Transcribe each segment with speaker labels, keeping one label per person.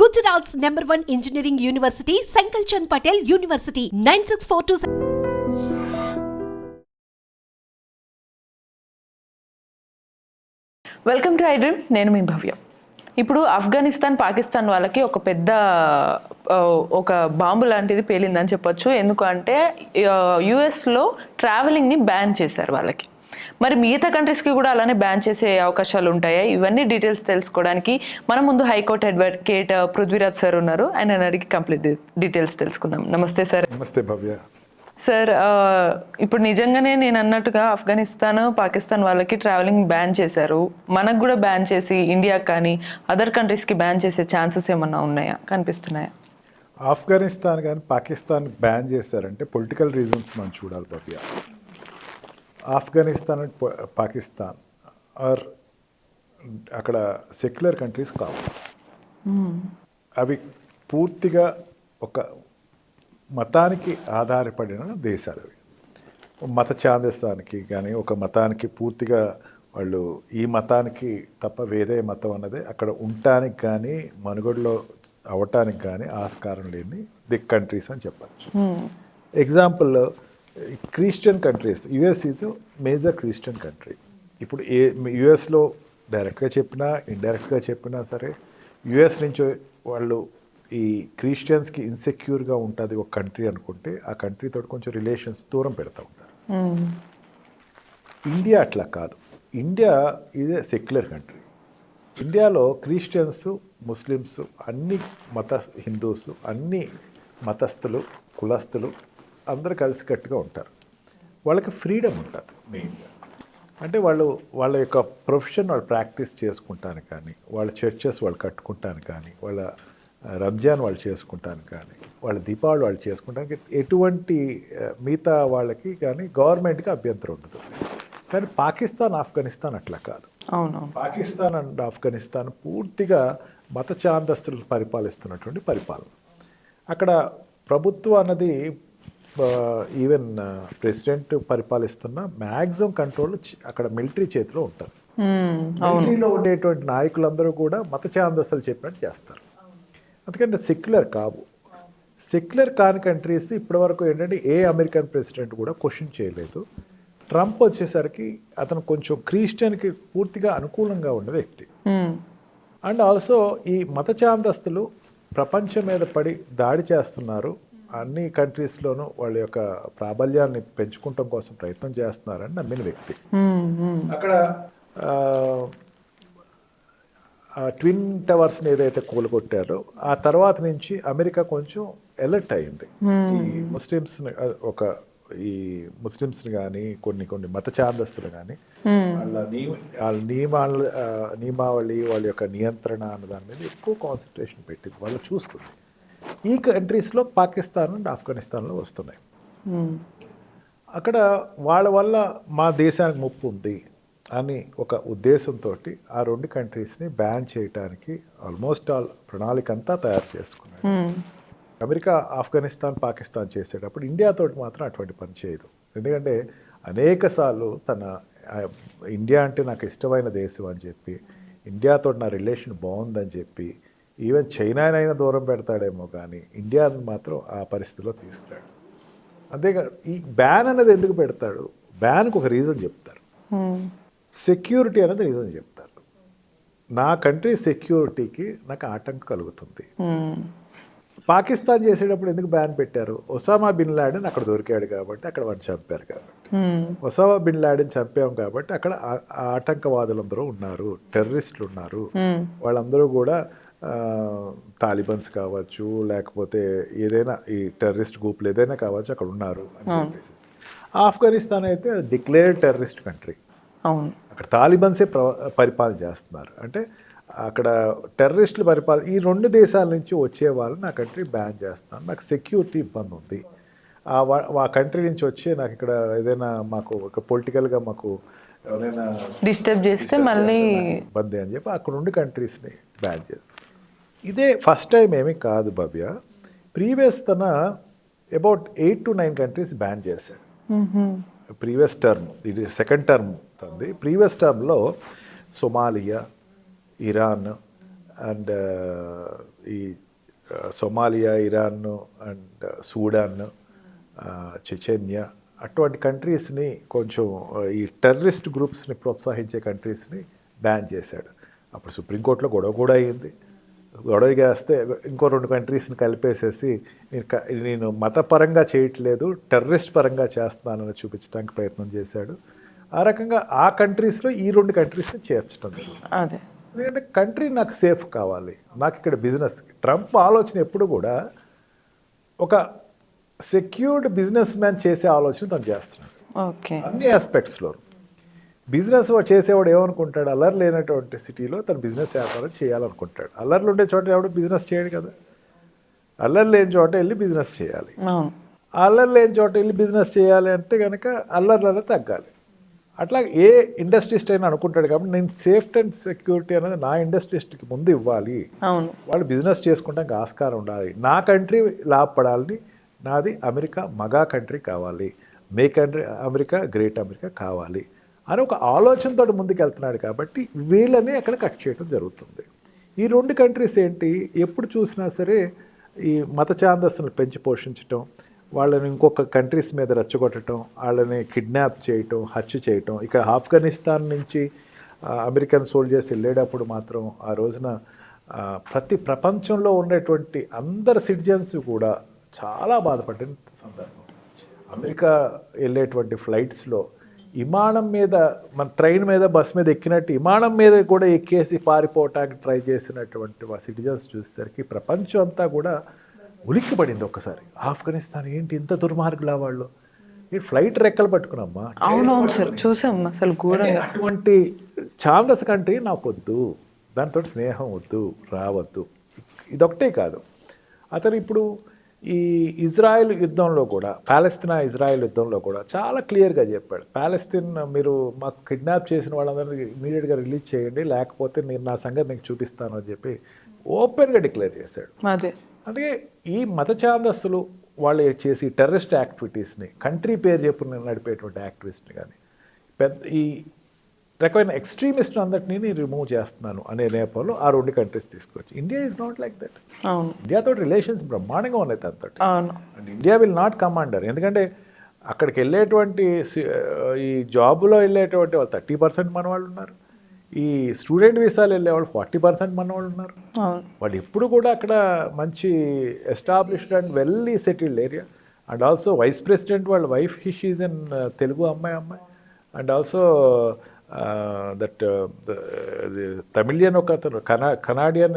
Speaker 1: Gujarat's number one engineering university Sankalchand Patel university nine six four two
Speaker 2: welcome to I నేను మీ భవ్య. ఇప్పుడు ఆఫ్ఘనిస్తాన్ పాకిస్తాన్ వాళ్ళకి ఒక పెద్ద ఒక బాంబు లాంటిది పేలిందని చెప్పొచ్చు. ఎందుకంటే యుఎస్లో ట్రావెలింగ్ని బ్యాన్ చేశారు వాళ్ళకి. మరి మిగతా కంట్రీస్కి కూడా అలానే బ్యాన్ చేసే అవకాశాలు ఉంటాయా? ఇవన్నీ డీటెయిల్స్ తెలుసుకోవడానికి మన ముందు హైకోర్టు అడ్వకేట్ పృథ్వీరాజ్ సార్ ఉన్నారు. ఆయన అడిగి కంప్లీట్ డీటెయిల్స్ తెలుసుకుందాం. నమస్తే సార్
Speaker 3: నమస్తే భవ్య.
Speaker 2: సార్ ఆ, ఇప్పుడు నిజంగానే నేను అన్నట్టుగా ఆఫ్ఘనిస్తాన్ పాకిస్తాన్ వాళ్ళకి ట్రావెలింగ్ బ్యాన్ చేశారు. మనకు కూడా బ్యాన్ చేసి ఇండియా కానీ అదర్ కంట్రీస్కి బ్యాన్ చేసే ఛాన్సెస్ ఏమన్నా ఉన్నాయా? కనిపిస్తున్నాయా?
Speaker 3: ఆఫ్ఘనిస్తాన్ కానీ పాకిస్తాన్ బ్యాన్ చేశారంటే పొలిటికల్ రీజన్స్ మనం చూడాలి భవ్య. ఆఫ్ఘనిస్తాన్ అండ్ పాకిస్తాన్ ఆర్ అక్కడ సెక్యులర్ కంట్రీస్ కావు. అవి పూర్తిగా ఒక మతానికి ఆధారపడిన దేశాలు అవి. మత ఛాందస్తానికి కానీ ఒక మతానికి పూర్తిగా వాళ్ళు ఈ మతానికి తప్ప వేరే మతం అన్నది అక్కడ ఉండటానికి కానీ మనుగడలో అవటానికి కానీ ఆస్కారం లేని ది కంట్రీస్ అని చెప్పచ్చు. Example Christian countries US is major Christian country ఇప్పుడు ఏ యుఎస్లో డైరెక్ట్గా చెప్పినా ఇండైరెక్ట్గా చెప్పినా సరే యుఎస్ నుంచి వాళ్ళు ఈ క్రిస్టియన్స్కి ఇన్సెక్యూర్గా ఉంటుంది ఒక కంట్రీ అనుకుంటే ఆ కంట్రీతో కొంచెం రిలేషన్స్ దూరం పెడతా ఉంటారు. ఇండియా అట్లా కాదు. ఇండియా ఇదే సెక్యులర్ కంట్రీ ఇండియాలో క్రిస్టియన్స్ ముస్లిమ్స్ అన్ని మత హిందూస్ అన్ని మతస్థులు కులస్తులు అందరూ కలిసికట్టుగా ఉంటారు. వాళ్ళకి ఫ్రీడమ్ ఉంటుంది మెయిన్గా అంటే వాళ్ళు వాళ్ళ యొక్క ప్రొఫెషన్ వాళ్ళు ప్రాక్టీస్ చేసుకుంటాను కానీ వాళ్ళ చర్చెస్ వాళ్ళు కట్టుకుంటాను కానీ వాళ్ళ రంజాన్ వాళ్ళు చేసుకుంటాను కానీ వాళ్ళ దీపావళి వాళ్ళు చేసుకుంటానికి ఎటువంటి మిగతా వాళ్ళకి కానీ గవర్నమెంట్కి అభ్యంతరం ఉండదు. కానీ పాకిస్తాన్ ఆఫ్ఘనిస్తాన్ అట్లా కాదు.
Speaker 2: అవును
Speaker 3: పాకిస్తాన్ అండ్ ఆఫ్ఘనిస్తాన్ పూర్తిగా మత ఛాందస్తులు పరిపాలిస్తున్నటువంటి పరిపాలన. అక్కడ ప్రభుత్వం అన్నది ఈవెన్ ప్రెసిడెంట్ పరిపాలిస్తున్న మ్యాక్సిమం కంట్రోల్ అక్కడ మిలిటరీ చేతిలో ఉంటుంది. మిలిటరీలో ఉండేటువంటి నాయకులందరూ కూడా మత ఛాందస్తులు చెప్పినట్టు చేస్తారు. అందుకంటే సెక్యులర్ కావు. సెక్యులర్ కాని కంట్రీస్ ఇప్పటివరకు ఏంటంటే ఏ అమెరికన్ ప్రెసిడెంట్ కూడా క్వశ్చన్ చేయలేదు. ట్రంప్ వచ్చేసరికి అతను కొంచెం క్రిస్టియన్కి పూర్తిగా అనుకూలంగా ఉన్న వ్యక్తి. అండ్ ఆల్సో ఈ మత ఛాందస్తులు ప్రపంచం మీద పడి దాడి చేస్తున్నారు. అన్ని కంట్రీస్లోనూ వాళ్ళ యొక్క ప్రాబల్యాన్ని పెంచుకోవటం కోసం ప్రయత్నం చేస్తున్నారని నమ్మిన వ్యక్తి. అక్కడ ట్విన్ టవర్స్ని ఏదైతే కూలగొట్టారో ఆ తర్వాత నుంచి అమెరికా కొంచెం అలర్ట్ అయింది. ఈ ముస్లిమ్స్ ఒక ఈ ముస్లిమ్స్ని కానీ కొన్ని కొన్ని మత ఛాందస్తులు కానీ వాళ్ళ నియమ వాళ్ళ నియమాల నియమావళి వాళ్ళ యొక్క నియంత్రణ అన్న దాని మీద ఎక్కువ కాన్సన్ట్రేషన్ పెట్టింది. వాళ్ళు చూస్తుంది. ఈ కంట్రీస్లో పాకిస్తాన్ అండ్ ఆఫ్ఘనిస్తాన్లో వస్తున్నాయి. అక్కడ వాళ్ళ వల్ల మా దేశానికి ముప్పు ఉంది అని ఒక ఉద్దేశంతో ఆ రెండు కంట్రీస్ని బ్యాన్ చేయడానికి ఆల్మోస్ట్ ఆల్ ప్రణాళిక అంతా తయారు చేసుకున్నాడు
Speaker 2: మ్మ్.
Speaker 3: అమెరికా ఆఫ్ఘనిస్తాన్ పాకిస్తాన్ చేసేటప్పుడు ఇండియాతో మాత్రం అటువంటి పని చేయదు ఎందుకంటే అనేక సార్లు తన ఇండియా అంటే నాకు ఇష్టమైన దేశం అని చెప్పి ఇండియాతో నా రిలేషన్ బాగుందని చెప్పి ఈవెన్ చైనానైనా దూరం పెడతాడేమో కానీ ఇండియాని మాత్రం ఆ పరిస్థితిలో తీసుకురాడు అంతేకాదు ఈ బ్యాన్ అనేది ఎందుకు పెడతాడు బ్యాన్కి ఒక రీజన్ చెప్తారు. సెక్యూరిటీ అనేది రీజన్ చెప్తారు నా కంట్రీ సెక్యూరిటీకి నాకు ఆటంకం కలుగుతుంది. పాకిస్తాన్ చేసేటప్పుడు ఎందుకు బ్యాన్ పెట్టారు ఒసామా బిన్ లాడెన్ అక్కడ దొరికాడు కాబట్టి అక్కడ వాడిని చంపారు కాబట్టి. ఒసామా బిన్ లాడెన్ చంపాం కాబట్టి అక్కడ ఆటంకవాదులందరూ ఉన్నారు టెర్రరిస్టులు ఉన్నారు. వాళ్ళందరూ కూడా తాలిబన్స్ కావచ్చు లేకపోతే ఏదైనా ఈ టెర్రరిస్ట్ గ్రూపులు ఏదైనా కావచ్చు అక్కడ ఉన్నారు ఆఫ్ఘనిస్తాన్ అయితే డిక్లేర్డ్ టెర్రరిస్ట్ కంట్రీ
Speaker 2: అవును.
Speaker 3: అక్కడ తాలిబన్సే ప్ర పరిపాలన చేస్తున్నారు. అంటే అక్కడ టెర్రరిస్టులు పరిపాలన ఈ రెండు దేశాల నుంచి వచ్చే వాళ్ళు నా కంట్రీ బ్యాన్ చేస్తున్నాను నాకు సెక్యూరిటీ ఇబ్బంది ఉంది. ఆ కంట్రీ నుంచి వచ్చి నాకు ఇక్కడ ఏదైనా మాకు ఒక పొలిటికల్గా మాకు ఎవరైనా
Speaker 2: డిస్టర్బ్ చేస్తే మళ్ళీ
Speaker 3: ఇబ్బంది అని చెప్పి అక్కడ ఉండి కంట్రీస్ని బ్యాన్ చేస్తారు ఇదే ఫస్ట్ టైం ఏమీ కాదు భవ్య. ప్రీవియస్ తన about eight to nine countries ban చేశాడు. ప్రీవియస్ టర్మ్ ఇది సెకండ్ టర్మ్ ఉంది ప్రీవియస్ టర్మ్లో సొమాలియా ఇరాన్ అండ్ ఈ సొమాలియా ఇరాన్ అండ్ సూడాన్ ఆ, చెచెన్యా అటువంటి కంట్రీస్ని కొంచెం ఈ టెర్రరిస్ట్ గ్రూప్స్ని ప్రోత్సహించే కంట్రీస్ని బ్యాన్ చేశాడు. అప్పుడు సుప్రీంకోర్టులో గొడవ కూడా అయ్యింది గొడవ చేస్తే ఇంకో రెండు కంట్రీస్ని కలిపేసేసి నేను నేను మతపరంగా చేయట్లేదు టెర్రరిస్ట్ పరంగా చేస్తున్నానని చూపించడానికి ప్రయత్నం చేశాడు. ఆ రకంగా ఆ కంట్రీస్లో ఈ రెండు కంట్రీస్ని చేర్చడం
Speaker 2: అదే.
Speaker 3: ఎందుకంటే కంట్రీ నాకు సేఫ్ కావాలి. నాకు ఇక్కడ బిజినెస్ ట్రంప్ ఆలోచన ఎప్పుడు కూడా ఒక సెక్యూర్డ్ బిజినెస్ మ్యాన్ చేసే ఆలోచన తను చేస్తున్నాడు. అన్ని ఆస్పెక్ట్స్లో బిజినెస్ వాడు చేసేవాడు ఏమనుకుంటాడు? అల్లరి లేనటువంటి సిటీలో తన బిజినెస్ వ్యాపారం చేయాలనుకుంటాడు. అల్లర్లు ఉండే చోట ఎవడు బిజినెస్ చేయడు కదా. అల్లరి లేని చోట వెళ్ళి బిజినెస్ చేయాలి. అల్లరి లేని చోట వెళ్ళి బిజినెస్ చేయాలి అంటే కనుక అల్లర్లలో తగ్గాలి. అట్లా ఏ ఇండస్ట్రిస్ట్ అయినా అనుకుంటాడు కాబట్టి నేను సేఫ్టీ అండ్ సెక్యూరిటీ అనేది నా ఇండస్ట్రిస్ట్కి ముందు ఇవ్వాలి. వాళ్ళు బిజినెస్ చేసుకుంటానికి ఆస్కారం ఉండాలి. నా కంట్రీ లాభపడాలని నాది అమెరికా మగా కంట్రీ కావాలి. Make country America great America కావాలి. అని ఒక ఆలోచనతో ముందుకెళ్తున్నాడు కాబట్టి వీళ్ళని అక్కడ కట్ చేయడం జరుగుతుంది. ఈ రెండు కంట్రీస్ ఏంటి? ఎప్పుడు చూసినా సరే ఈ మత ఛాందస్సును పెంచి పోషించటం వాళ్ళని ఇంకొక కంట్రీస్ మీద రెచ్చగొట్టడం వాళ్ళని కిడ్నాప్ చేయటం హత్య చేయటం. ఇక ఆఫ్ఘనిస్తాన్ నుంచి అమెరికన్ సోల్జర్స్ వెళ్ళేటప్పుడు మాత్రం ఆ రోజున ప్రతి ప్రపంచంలో ఉన్నటువంటి అందరు సిటిజన్స్ కూడా చాలా బాధపడిన సందర్భం. అమెరికా వెళ్ళేటువంటి ఫ్లైట్స్లో విమానం మీద మన ట్రైన్ మీద బస్ మీద ఎక్కినట్టు విమానం మీద కూడా ఎక్కేసి పారిపోవటానికి ట్రై చేసినటువంటి మా సిటిజన్స్ చూసేసరికి ప్రపంచం అంతా కూడా ఉలిక్కిపడింది ఒక్కసారి. ఆఫ్ఘనిస్తాన్ ఏంటి ఇంత దుర్మార్గులా వాళ్ళు? ఈ ఫ్లైట్ రెక్కలు పట్టుకున్నమ్మా
Speaker 2: అవునవును సార్ చూసాం అసలు
Speaker 3: అంటే అటువంటి ఛాందస్ కంట్రీ నాకు వద్దు దాంతో స్నేహం వద్దు రావద్దు. ఇదొకటే కాదు. అతను ఇప్పుడు ఈ ఇజ్రాయెల్ యుద్ధంలో కూడా పాలస్తీనా ఇజ్రాయెల్ యుద్ధంలో కూడా చాలా క్లియర్గా చెప్పాడు. పాలస్తీన్ మీరు మాకు కిడ్నాప్ చేసిన వాళ్ళందరినీ ఇమీడియట్గా రిలీజ్ చేయండి లేకపోతే నేను నా సంగతి నీకు చూపిస్తాను అని చెప్పి ఓపెన్గా డిక్లేర్ చేశాడు.
Speaker 2: అదే.
Speaker 3: అంటే ఈ మత ఛాందస్సులు వాళ్ళు చేసి టెర్రరిస్ట్ యాక్టివిటీస్ని కంట్రీ పేరు చెప్పు నడిపేటువంటి యాక్టివిస్ట్ని కానీ పెద్ద ఈ రకమైన ఎక్స్ట్రీమిస్ట్ అందరినీ రిమూవ్ చేస్తున్నాను అనే నేపథ్యంలో ఆ రెండు కంట్రీస్ తీసుకొచ్చి. India is not like that ఇండియాతో relations బ్రహ్మాండంగా ఉన్నాయి తనతో and India will not commander ఎందుకంటే అక్కడికి వెళ్ళేటువంటి ఈ జాబ్లో వెళ్ళేటువంటి వాళ్ళు థర్టీ పర్సెంట్ మన వాళ్ళు ఉన్నారు. ఈ స్టూడెంట్ వీసాలు వెళ్ళేవాళ్ళు ఫార్టీ పర్సెంట్ మన వాళ్ళు ఉన్నారు వాళ్ళు ఎప్పుడు కూడా అక్కడ మంచి established and well settled area. And also vice president వాళ్ళ wife his is an Telugu అమ్మాయి అమ్మాయి. And also that Tamilian uh, ఒక అతను కనా కనాడియన్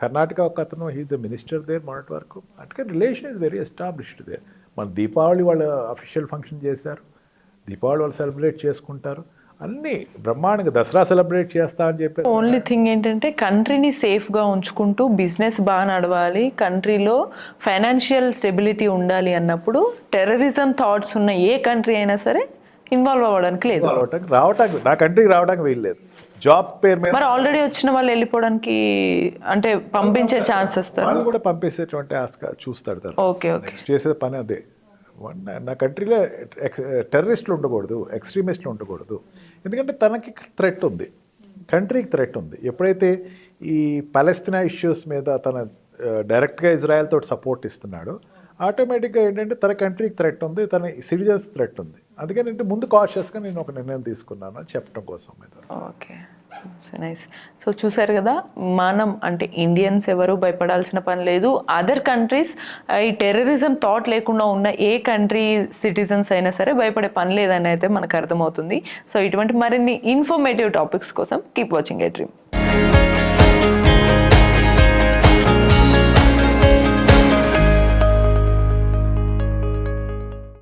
Speaker 3: కర్ణాటక ఒక అతను హీజ్ అ మినిస్టర్ దేర్ మొన్నటి వరకు. అటుకే relation is very established there మన దీపావళి వాళ్ళు అఫీషియల్ ఫంక్షన్ చేశారు. దీపావళి వాళ్ళు సెలబ్రేట్ చేసుకుంటారు. అన్నీ బ్రహ్మాండంగా దసరా సెలబ్రేట్ చేస్తా అని చెప్పి
Speaker 2: ఓన్లీ థింగ్ ఏంటంటే కంట్రీని సేఫ్గా ఉంచుకుంటూ బిజినెస్ బాగా నడవాలి కంట్రీలో ఫైనాన్షియల్ స్టెబిలిటీ ఉండాలి అన్నప్పుడు టెర్రరిజం థాట్స్ ఉన్న ఏ కంట్రీ అయినా సరే ఇన్వాల్వ్ అవ్వడానికి లేదు.
Speaker 3: రావటానికి రావటానికి నా కంట్రీకి రావడానికి వీల్లేదు జాబ్ పేరు మీద
Speaker 2: మరి ఆల్రెడీ వచ్చిన వాళ్ళు వెళ్ళిపోవడానికి అంటే పంపించే ఛాన్స్ వస్తారు?
Speaker 3: వాళ్ళు కూడా పంపేసేటువంటి ఆస్క చూస్తాడు
Speaker 2: ఓకే ఓకే
Speaker 3: చేసేది పని అదే. నా కంట్రీలో టెర్రరిస్టులు ఉండకూడదు ఎక్స్ట్రీమిస్టులు ఉండకూడదు. ఎందుకంటే తనకి థ్రెట్ ఉంది. కంట్రీకి థ్రెట్ ఉంది. ఎప్పుడైతే ఈ పాలస్తీనా ఇష్యూస్ మీద తన డైరెక్ట్గా ఇజ్రాయెల్ తోటి సపోర్ట్ ఇస్తున్నాడో ఆటోమేటిక్గా ఏంటంటే తన కంట్రీకి థ్రెట్ ఉంది తన సిటిజన్స్ థ్రెట్ ఉంది. అందుకని అంటే ముందు కాషియస్గా నేను ఒక నిర్ణయం తీసుకున్నాను చెప్పడం కోసం మీద
Speaker 2: ఓకే. నైస్. సో చూసారు కదా మనం అంటే ఇండియన్స్ ఎవరు భయపడాల్సిన పని లేదు. అదర్ కంట్రీస్ ఈ టెర్రరిజం థాట్ లేకుండా ఉన్న ఏ కంట్రీ సిటిజన్స్ అయినా సరే భయపడే పని లేదని అయితే మనకు అర్థమవుతుంది. సో ఇటువంటి మరిన్ని ఇన్ఫర్మేటివ్ టాపిక్స్ కోసం కీప్ వాచింగ్ ఏ డ్రీమ్